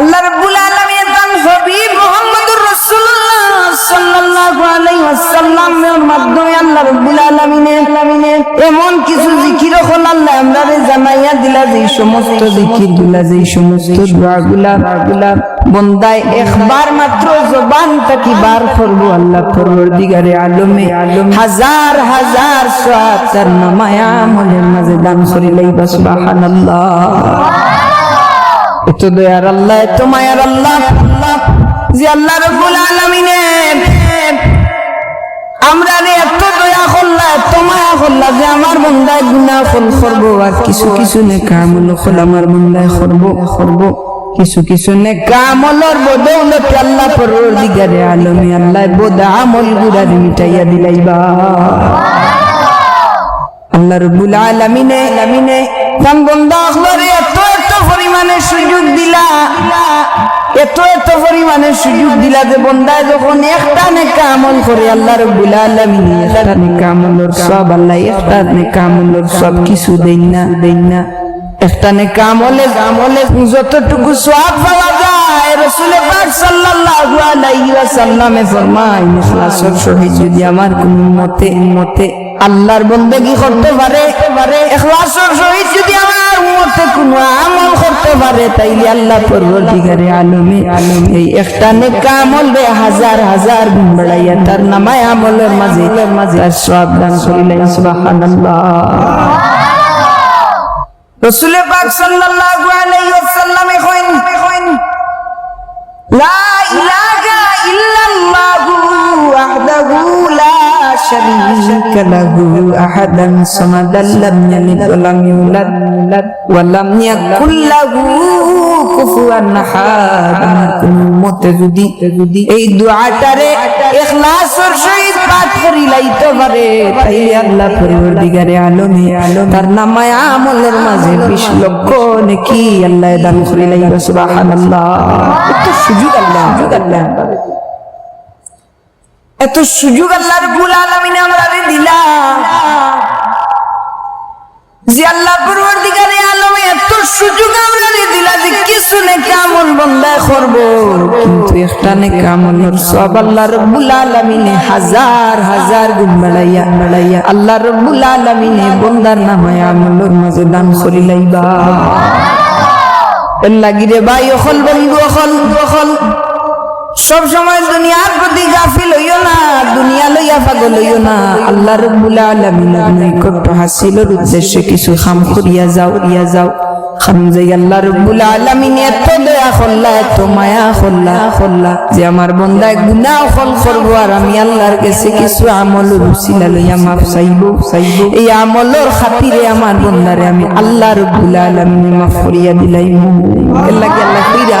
আল্লাহ রাব্বুল আলামিন তান হাবিব মুহাম্মদুর রাসূলুল্লাহ সাল্লাল্লাহু আলাইহি ওয়াসাল্লামের মাধ্যমে আল্লাহ রাব্বুল আলামিনের এমন কিছু জিকির হল আল্লাহ আমরারে জানাইয়া দিলা যে সমস্ত জিকিরগুলা যে সমস্ত দোয়াগুলা রাগুলা বন্দায় একবার মাত্র জবান থাকি বার করব আল্লাহ পরবর্তীকারে আলমে আলম হাজার হাজার সোয়াব তার নামায়া আমলের মাঝে দান করিলাই সুবহানাল্লাহ। দয়ার আল্লাহ আল্লাহ যে আল্লাহ আমরা রে এত দয়া করলা করলা যে আমার ফল আর কিছু কিছু নে কামল ফল আমার বন্দায় করব করব। কিছু কিছু নে কামলর বদৌলতে আল্লাহ পরবর্তীকারে আলমে আল্লাহ বোদা আমল গুড়ারে মিটাইয়া দিলাইবা। আল্লাহ এত এত পরিমাণে সুযোগ দিলা যে বন্দায় যখন একটা নেকা আমল করে আল্লাহ রব্বুল আলামিন একটা নেকা আমলের সব আল্লাহ একটা নেকা আমলের সব কিছু দেন না দেন না। একটা নেকা আমলে আমলে যতটুকু সওয়াব পাওয়া যায়, রাসূল পাক সাল্লাল্লাহু আলাইহি ওয়াসাল্লামে ফরমায়, ইখলাসের সহিত যদি আমার কোন মতে মতে আল্লাহর বন্দেগী করতে পারে পারে ইখলাসের সহিত করতে পারে তাইলে আল্লাহ পরবর্তীকারে আলমে আলমে একটা নেকা আমল বে হাজার হাজার বাড়াইয়া তার নামায় আমলের মাঝে মাঝে আর সব দান করিলেন, সুবহানাল্লাহ। রসুল পাক সাল্লাল্লাহু আলাইহি ওয়াসাল্লাম কইন আহাদান সামাদান লাম ইয়ালিদ ওয়া লাম ইউলাদ ওয়া লাম ইয়াকুল লাহু কুফুয়ান আহাদ। উম্মতে যদি যদি এই দোয়াটারে ইখলাসের সহিত পাঠ করি লাইতে পারে, তাইলে আল্লাহ পরবর্তীকারে আলমে আলম তার নামায় আমলের মাঝে 20 লক্ষ নেকি আল্লাহ দান করি লাইবে সুবহানাল্লাহ। এত সুযোগ আল্লাহ সুযোগ আল্লাহ। এত সুযোগ আল্লাহ রব্বুল আলামিন আমরা দিলা। যে আল্লাহ পরবর্তীকারে আলমে এত সুযোগ আমরা দিলা যে কিছু নে কামল বন্দা করব। কিন্তু একটা সব আল্লাহ রব্বুল হাজার হাজার গুণ বাড়াইয়া বাড়াইয়া আল্লাহ রব্বুল মাঝে দান ভাই বন্ধু সব সময় দুনিয়ার প্রতি গাফিল হইও না, দুনিয়া লইয়া পাগল হইও না। আল্লাহ রব্বুল আলামিনের নৈকট্য হাসিলের উদ্দেশ্যে কিছু খাম করিয়া যাও ইয়া যাও। খাম যে আল্লাহ রব্বুল আলামিন এত দয়া করলা, এত মায়া করলা করলা যে আমার বন্দায় গুনাহ ফল করব আর আমি আল্লাহর কাছে কিছু আমল রুসিলা লইয়া মাফ চাইব চাইব। এই আমলের খাতিরে আমার বন্দারে আমি আল্লাহ রব্বুল আলামিন মাফ করিয়া দিলাইম আল্লাহ আল্লাহ কইরা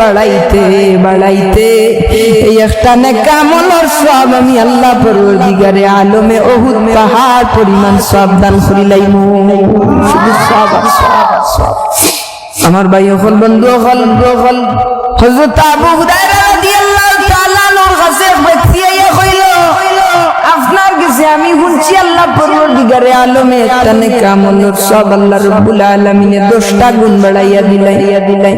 বাড়াইতে বাড়াইতে। এই একটা নেকামলর সব আমি আল্লাহ পরবর্তীকারে আলমে অহুদ পাহাড় পরিমাণ সব দান করিলাইমু। শুধু সব সব আমার ভাই হল বন্ধু হল হল হজরত আবু হুরায়রা রাদিয়াল্লাহু তাআলা কাছে ব্যক্তি পরবর্তীকারে আলমে তানে নেকা আমলের সব আল্লাহ রব্বুল আলামিনের 10টা গুণ বাড়াইয়া দিলাইয়া দিলাই।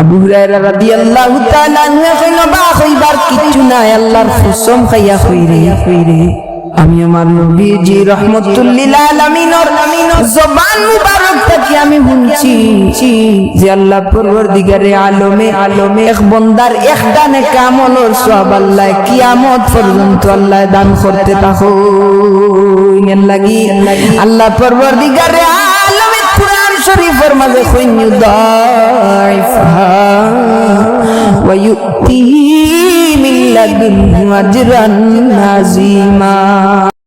আবু হুরায়রা রাদিয়াল্লাহু তাআলা আনহু কইলো বা কইবার কিছু নাই, আল্লাহর কসম খাইয়া কইরে কইরে আমি আমার নবীজি রহমতুল্লিল আলামিনর জবান মুবারক থেকে আমি শুনছি যে আল্লাহ পরবর্তীকারে আলমে আলমে এক বন্দার একটা নেকা আমলের সব আল্লাহ কিয়ামত পর্যন্ত আল্লাহ দান করতে থাকো লাগি। আল্লাহ পরবর্তীকারে আলমে কুরআন শরীফের মাঝে খৈন্য দাইফা ويؤتي من لدنه أجرا عظيما